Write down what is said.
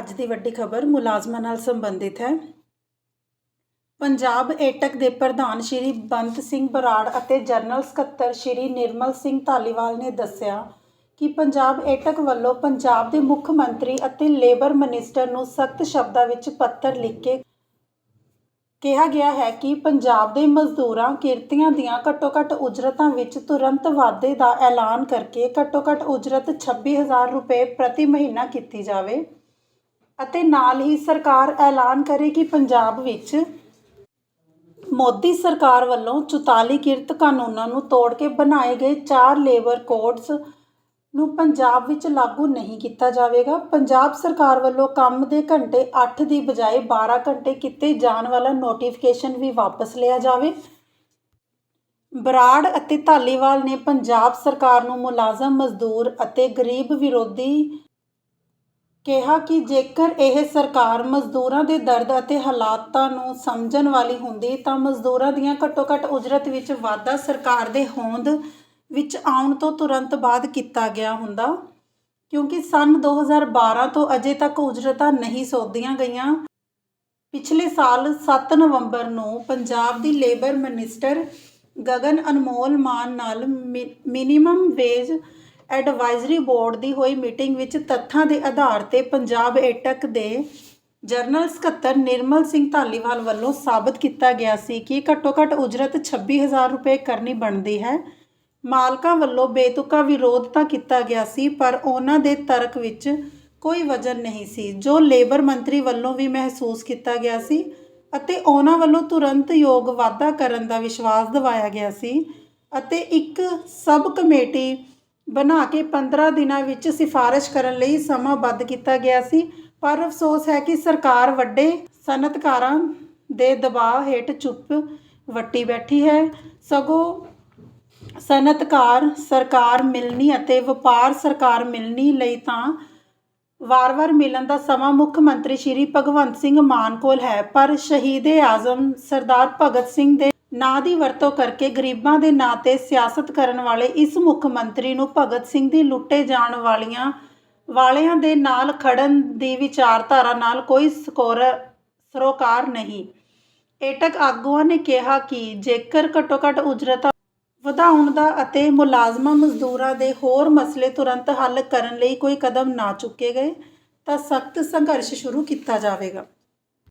ਅੱਜ ਦੀ ਵੱਡੀ ਖਬਰ ਮੁਲਾਜ਼ਮਾਂ ਨਾਲ ਸੰਬੰਧਿਤ ਹੈ। ਪੰਜਾਬ ਏਟਕ ਦੇ ਪ੍ਰਧਾਨ ਸ਼੍ਰੀ ਬੰਤ ਸਿੰਘ ਬਰਾੜ ਅਤੇ ਜਨਰਲ ਸਕੱਤਰ ਸ਼੍ਰੀ ਨਿਰਮਲ ਸਿੰਘ ਧਾਲੀਵਾਲ ਨੇ ਦੱਸਿਆ ਕਿ ਪੰਜਾਬ ਏਟਕ ਵੱਲੋਂ ਪੰਜਾਬ ਦੇ ਮੁੱਖ ਮੰਤਰੀ ਅਤੇ ਲੇਬਰ ਮਿਨਿਸਟਰ ਨੂੰ ਸਖਤ ਸ਼ਬਦਾਂ ਵਿੱਚ ਪੱਤਰ ਲਿਖ ਕੇ ਕਿਹਾ ਗਿਆ ਹੈ ਕਿ ਪੰਜਾਬ ਦੇ ਮਜ਼ਦੂਰਾਂ ਕਿਰਤੀਆਂ ਦੀਆਂ ਘੱਟੋ-ਘੱਟ ਉਜਰਤਾਂ ਵਿੱਚ ਤੁਰੰਤ ਵਾਧੇ ਦਾ ਐਲਾਨ ਕਰਕੇ ਘੱਟੋ-ਘੱਟ ਉਜਰਤ 26000 ਰੁਪਏ ਪ੍ਰਤੀ ਮਹੀਨਾ ਕੀਤੀ ਜਾਵੇ। ਅਤੇ ਨਾਲ ਹੀ ਸਰਕਾਰ ਐਲਾਨ ਕਰੇ ਕਿ ਪੰਜਾਬ ਵਿੱਚ ਮੋਦੀ ਸਰਕਾਰ ਵੱਲੋਂ 44 ਕਿਰਤ ਕਾਨੂੰਨਾਂ ਨੂੰ ਤੋੜ ਕੇ ਬਣਾਏ ਗਏ ਚਾਰ ਲੇਬਰ ਕੋਡਸ ਨੂੰ ਪੰਜਾਬ ਵਿੱਚ ਲਾਗੂ ਨਹੀਂ ਕੀਤਾ ਜਾਵੇਗਾ। ਪੰਜਾਬ ਸਰਕਾਰ ਵੱਲੋਂ ਕੰਮ ਦੇ ਘੰਟੇ 8 ਦੀ ਬਜਾਏ 12 ਘੰਟੇ ਕੀਤੇ ਜਾਣ ਵਾਲਾ ਨੋਟੀਫਿਕੇਸ਼ਨ ਵੀ ਵਾਪਸ ਲਿਆ ਜਾਵੇ। ਬਰਾੜ ਅਤੇ ਧਾਲੀਵਾਲ ਨੇ ਪੰਜਾਬ ਸਰਕਾਰ ਨੂੰ ਮੁਲਾਜ਼ਮ, ਮਜ਼ਦੂਰ ਅਤੇ ਗਰੀਬ ਵਿਰੋਧੀ ਕਿਹਾ ਕਿ ਜੇਕਰ ਇਹ ਸਰਕਾਰ ਮਜ਼ਦੂਰਾਂ ਦੇ ਦਰਦ ਅਤੇ ਹਾਲਾਤਾਂ ਨੂੰ ਸਮਝਣ ਵਾਲੀ ਹੁੰਦੀ ਤਾਂ ਮਜ਼ਦੂਰਾਂ ਦੀਆਂ ਘੱਟੋ-ਘੱਟ ਉਜਰਤ ਵਿੱਚ ਵਾਧਾ ਸਰਕਾਰ ਦੇ ਹੋਂਦ ਵਿੱਚ ਆਉਣ ਤੋਂ ਤੁਰੰਤ ਬਾਅਦ ਕੀਤਾ ਗਿਆ ਹੁੰਦਾ, ਕਿਉਂਕਿ ਸਨ 2012 ਤੋਂ ਅਜੇ ਤੱਕ ਉਜਰਤਾਂ ਨਹੀਂ ਸੋਧੀਆਂ ਗਈਆਂ। ਪਿਛਲੇ ਸਾਲ 7 ਨਵੰਬਰ ਨੂੰ ਪੰਜਾਬ ਦੀ ਲੇਬਰ ਮਿਨਿਸਟਰ ਗਗਨ ਅਨਮੋਲ ਮਾਨ ਨਾਲ ਮਿਨੀਮਮ ਵੇਜ ਐਡਵਾਈਜ਼ਰੀ ਬੋਰਡ ਦੀ ਹੋਈ ਮੀਟਿੰਗ ਵਿੱਚ ਤੱਥਾਂ ਦੇ ਆਧਾਰ ਤੇ ਪੰਜਾਬ ਏਟਕ ਦੇ ਜਰਨਲ ਸਕੱਤਰ ਨਿਰਮਲ ਸਿੰਘ ਧਾਲੀਵਾਲ ਵੱਲੋਂ ਸਾਬਤ ਕੀਤਾ ਗਿਆ ਸੀ ਕਿ ਘੱਟੋ-ਘੱਟ ਉਜਰਤ 26000 ਰੁਪਏ ਕਰਨੀ ਬਣਦੀ ਹੈ। ਮਾਲਕਾਂ ਵੱਲੋਂ ਬੇਤੁਕਾ ਵਿਰੋਧ ਤਾਂ ਕੀਤਾ ਗਿਆ ਸੀ, ਪਰ ਉਹਨਾਂ ਦੇ ਤਰਕ ਵਿੱਚ ਕੋਈ ਵਜਨ ਨਹੀਂ ਸੀ, ਜੋ ਲੇਬਰ ਮੰਤਰੀ ਵੱਲੋਂ ਵੀ ਮਹਿਸੂਸ ਕੀਤਾ ਗਿਆ ਸੀ ਅਤੇ ਉਹਨਾਂ ਵੱਲੋਂ ਤੁਰੰਤ ਯੋਗ ਵਾਧਾ ਕਰਨ ਦਾ ਵਿਸ਼ਵਾਸ ਦਿਵਾਇਆ ਗਿਆ ਸੀ ਅਤੇ ਇੱਕ ਸਬ ਕਮੇਟੀ ਬਣਾ ਕੇ 15 ਦਿਨਾਂ ਵਿੱਚ ਸਿਫਾਰਿਸ਼ ਕਰਨ ਲਈ ਸਮਾਂਬੱਧ ਕੀਤਾ ਗਿਆ ਸੀ, ਪਰ ਅਫਸੋਸ ਹੈ ਕਿ ਸਰਕਾਰ ਵੱਡੇ ਸਨਅਤਕਾਰਾਂ ਦੇ ਦਬਾਅ ਹੇਠ ਚੁੱਪ ਵੱਟੀ ਬੈਠੀ ਹੈ। ਸਗੋਂ ਸਨਅਤਕਾਰ ਸਰਕਾਰ ਮਿਲਣੀ ਅਤੇ ਵਪਾਰ ਸਰਕਾਰ ਮਿਲਣੀ ਲਈ ਤਾਂ ਵਾਰ-ਵਾਰ ਮਿਲਣ ਦਾ ਸਮਾਂ ਮੁੱਖ ਮੰਤਰੀ ਸ਼੍ਰੀ ਭਗਵੰਤ ਸਿੰਘ ਮਾਨ ਕੋਲ ਹੈ, ਪਰ ਸ਼ਹੀਦੇ ਆਜ਼ਮ ਸਰਦਾਰ ਭਗਤ ਸਿੰਘ ਦੇ ਨਾਂ ਦੀ ਵਰਤੋਂ ਕਰਕੇ ਗਰੀਬਾਂ ਦੇ ਨਾਂ ਤੇ ਸਿਆਸਤ ਕਰਨ ਵਾਲੇ ਇਸ ਮੁੱਖ ਮੰਤਰੀ ਨੂੰ ਭਗਤ ਸਿੰਘ ਦੀ ਲੁੱਟੇ ਜਾਣ ਵਾਲੀਆਂ ਵਾਲਿਆਂ ਦੇ ਨਾਲ ਖੜਨ ਦੀ ਵਿਚਾਰਧਾਰਾ ਨਾਲ ਕੋਈ ਸਕੋਰ, ਸਰੋਕਾਰ ਨਹੀਂ। ਏਟਕ ਆਗੂਆਂ ਨੇ ਕਿਹਾ ਕਿ ਜੇਕਰ ਘੱਟੋ-ਘੱਟ ਉਜਰਤਾਂ ਵਧਾਉਣ ਦਾ ਅਤੇ ਮੁਲਾਜ਼ਮਾਂ ਮਜ਼ਦੂਰਾਂ ਦੇ ਹੋਰ ਮਸਲੇ ਤੁਰੰਤ ਹੱਲ ਕਰਨ ਲਈ ਕੋਈ ਕਦਮ ਨਾ ਚੁੱਕੇ ਗਏ, ਤਾਂ ਸਖਤ ਸੰਘਰਸ਼ ਸ਼ੁਰੂ ਕੀਤਾ ਜਾਵੇਗਾ।